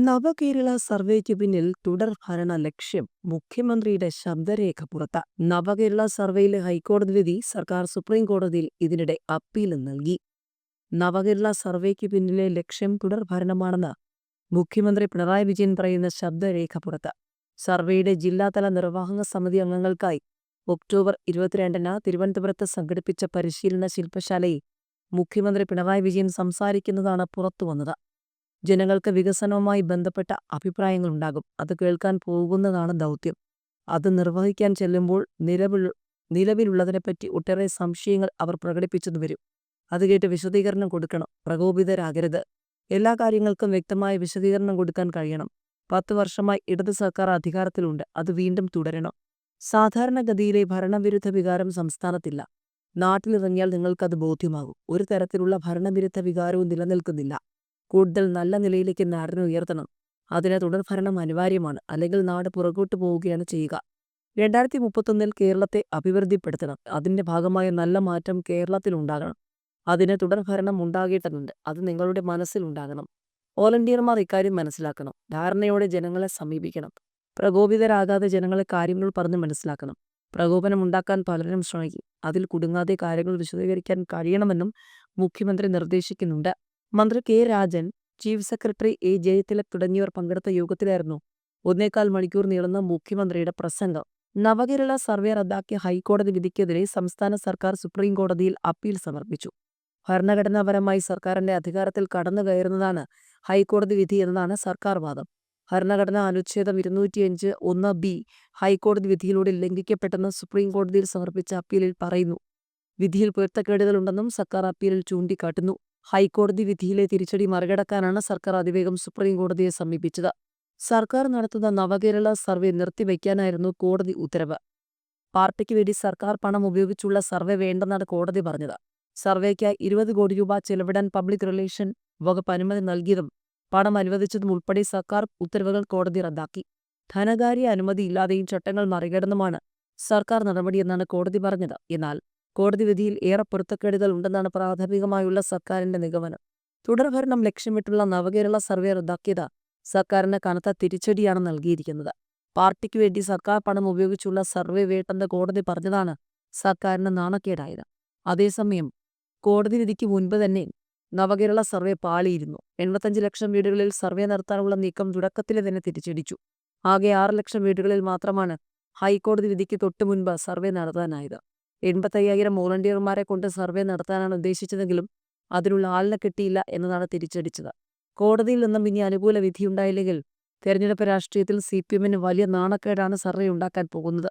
നവകേരള സർവേക്ക് പിന്നിൽ തുടർ ഭരണ ലക്ഷ്യം മുഖ്യമന്ത്രിയുടെ ശബ്ദരേഖ പുറത്ത്. നവകേരള സർവേയിലെ ഹൈക്കോടതി വിധി സർക്കാർ സുപ്രീം കോടതിയിൽ ഇതിനിടെ അപ്പീൽ നൽകി. നവകേരള സർവേക്ക് പിന്നിലെ ലക്ഷ്യം തുടർ ഭരണമാണെന്ന് മുഖ്യമന്ത്രി പിണറായി വിജയൻ പറയുന്ന ശബ്ദരേഖ പുറത്ത്. സർവേയുടെ ജില്ലാതല നിർവാഹക സമിതി അംഗങ്ങൾക്കായി ഒക്ടോബർ ഇരുപത്തിരണ്ടിന് തിരുവനന്തപുരത്ത് സംഘടിപ്പിച്ച പരിശീലന ശില്പശാലയിൽ മുഖ്യമന്ത്രി പിണറായി വിജയൻ സംസാരിക്കുന്നതാണ് പുറത്തുവന്നത്. ജനങ്ങൾക്ക് വികസനവുമായി ബന്ധപ്പെട്ട അഭിപ്രായങ്ങൾ ഉണ്ടാകും അത് കേൾക്കാൻ പോകുന്നതാണ് ദൗത്യം. അത് നിർവഹിക്കാൻ ചെല്ലുമ്പോൾ നിലവിൽ നിലവിലുള്ളതിനെപ്പറ്റി ഒട്ടേറെ സംശയങ്ങൾ അവർ പ്രകടിപ്പിച്ചെന്ന് വരും. അത് കേട്ട് വിശദീകരണം കൊടുക്കണം. പ്രകോപിതരാകരുത്. എല്ലാ കാര്യങ്ങൾക്കും വ്യക്തമായ വിശദീകരണം കൊടുക്കാൻ കഴിയണം. പത്ത് വർഷമായി ഇടത് സർക്കാർ അധികാരത്തിലുണ്ട്. അത് വീണ്ടും തുടരണം. സാധാരണഗതിയിലെ ഭരണവിരുദ്ധ വികാരം സംസ്ഥാനത്തില്ല. നാട്ടിലിറങ്ങിയാൽ നിങ്ങൾക്കത് ബോധ്യമാകും. ഒരു തരത്തിലുള്ള ഭരണവിരുദ്ധ വികാരവും നിലനിൽക്കുന്നില്ല. കൂടുതൽ നല്ല നിലയിലേക്ക് നാടിനെ ഉയർത്തണം. അതിന് തുടർഭരണം അനിവാര്യമാണ്. അല്ലെങ്കിൽ നാട് പുറകോട്ട് പോവുകയാണ് ചെയ്യുക. രണ്ടായിരത്തി മുപ്പത്തൊന്നിൽ കേരളത്തെ അഭിവൃദ്ധിപ്പെടുത്തണം. അതിന്റെ ഭാഗമായ നല്ല മാറ്റം കേരളത്തിൽ കേരളത്തിലുണ്ടാകണം അതിന് തുടർഭരണം ഉണ്ടാകേണ്ടതുണ്ട്. അത് നിങ്ങളുടെ മനസ്സിലുണ്ടാകണം വോളണ്ടിയർമാർ ഇക്കാര്യം മനസ്സിലാക്കണം. ധാരണയോടെ ജനങ്ങളെ സമീപിക്കണം. പ്രകോപിതരാകാതെ ജനങ്ങളെ കാര്യങ്ങൾ പറഞ്ഞ് മനസ്സിലാക്കണം. പ്രകോപനം ഉണ്ടാക്കാൻ പലരും ശ്രമിക്കും. അതിൽ കുടുങ്ങാതെ കാര്യങ്ങൾ വിശദീകരിക്കാൻ കഴിയണമെന്നും മുഖ്യമന്ത്രി നിർദ്ദേശിക്കുന്നുണ്ട്. മന്ത്രി K. Rajan chief secretary A. Jayathilak തുടങ്ങിയവർ പങ്കെടുത്ത യോഗത്തിലായിരുന്നു ഒന്നേകാൽ മണിക്കൂർ നീളുന്ന മുഖ്യമന്ത്രിയുടെ പ്രസംഗം. നവകേരള സർവേ റദ്ദാക്കിയ ഹൈക്കോടതി വിധിക്കെതിരെ സംസ്ഥാന സർക്കാർ സുപ്രീം കോടതിയിൽ അപ്പീൽ സമർപ്പിച്ചു. ഭരണഘടനാപരമായി സർക്കാരിന്റെ അധികാരത്തിൽ കടന്നു കയറുന്നതാണ് ഹൈക്കോടതി വിധി എന്നതാണ് സർക്കാർ വാദം. ഭരണഘടനാ അനുച്ഛേദം ഇരുന്നൂറ്റിയഞ്ച് ഒന്ന് ബി ഹൈക്കോടതി വിധിയിലൂടെ ലംഘിക്കപ്പെട്ടെന്ന് സുപ്രീം കോടതിയിൽ സമർപ്പിച്ച അപ്പീലിൽ പറയുന്നു. വിധിയിൽ പൊരുത്തക്കേടുകളുണ്ടെന്നും സർക്കാർ അപ്പീലിൽ ചൂണ്ടിക്കാട്ടുന്നു. ഹൈക്കോടതി വിധിയിലെ തിരിച്ചടി മറികടക്കാനാണ് സർക്കാർ അതിവേഗം സുപ്രീം കോടതിയെ സമീപിച്ചത്. സർക്കാർ നടത്തുന്ന നവകേരള സർവേ നിർത്തിവെക്കാനായിരുന്നു കോടതി ഉത്തരവ്. പാർട്ടിക്ക് വേണ്ടി സർക്കാർ പണം ഉപയോഗിച്ചുള്ള സർവേ വേണ്ടെന്നാണ് കോടതി പറഞ്ഞത്. സർവേക്കായി ഇരുപത് കോടി രൂപ ചെലവിടാൻ പബ്ലിക് റിലേഷൻ വകുപ്പ് അനുമതി നൽകിയതും പണം അനുവദിച്ചതും ഉൾപ്പെടെ സർക്കാർ ഉത്തരവുകൾ കോടതി റദ്ദാക്കി. ധനകാര്യ അനുമതിയില്ലാതെയും ചട്ടങ്ങൾ മറികടന്നുമാണ് സർക്കാർ നടപടിയെന്നാണ് കോടതി പറഞ്ഞത്. എന്നാൽ കോടതി വിധിയിൽ ഏറെ പൊരുത്തക്കേടുകൾ ഉണ്ടെന്നാണ് പ്രാഥമികമായുള്ള സർക്കാരിന്റെ നിഗമനം. തുടർഭരണം ലക്ഷ്യമിട്ടുള്ള നവകേരള സർവേ റദ്ദാക്കിയത് സർക്കാരിന് കനത്ത തിരിച്ചടിയാണ് നൽകിയിരിക്കുന്നത്. പാർട്ടിക്ക് വേണ്ടി സർക്കാർ പണം ഉപയോഗിച്ചുള്ള സർവേ വേട്ടെന്ന് കോടതി പറഞ്ഞതാണ് സർക്കാരിന് നാണക്കേടായത്. അതേസമയം കോടതി വിധിക്ക് മുൻപ് തന്നെ നവകേരള സർവേ പാളിയിരുന്നു. എൺപത്തഞ്ച് ലക്ഷം വീടുകളിൽ സർവേ നടത്താനുള്ള നീക്കം തുടക്കത്തിലെ തന്നെ തിരിച്ചടിച്ചു. ആകെ ആറ് ലക്ഷം വീടുകളിൽ മാത്രമാണ് ഹൈക്കോടതി വിധിക്ക് തൊട്ടുമുൻപ് സർവേ നടത്താനായത്. എൺപത്തയ്യായിരം വോളണ്ടിയർമാരെ കൊണ്ട് സർവേ നടത്താനാണ് ഉദ്ദേശിച്ചതെങ്കിലും അതിനുള്ള ആളിനെ കിട്ടിയില്ല എന്നതാണ് തിരിച്ചടിച്ചത്. കോടതിയിൽ നിന്നും ഇനി അനുകൂല വിധിയുണ്ടായില്ലെങ്കിൽ തെരഞ്ഞെടുപ്പ് രാഷ്ട്രീയത്തിൽ സി പി എമ്മിന് വലിയ നാണക്കേടാണ് സർവേ ഉണ്ടാക്കാൻ പോകുന്നത്.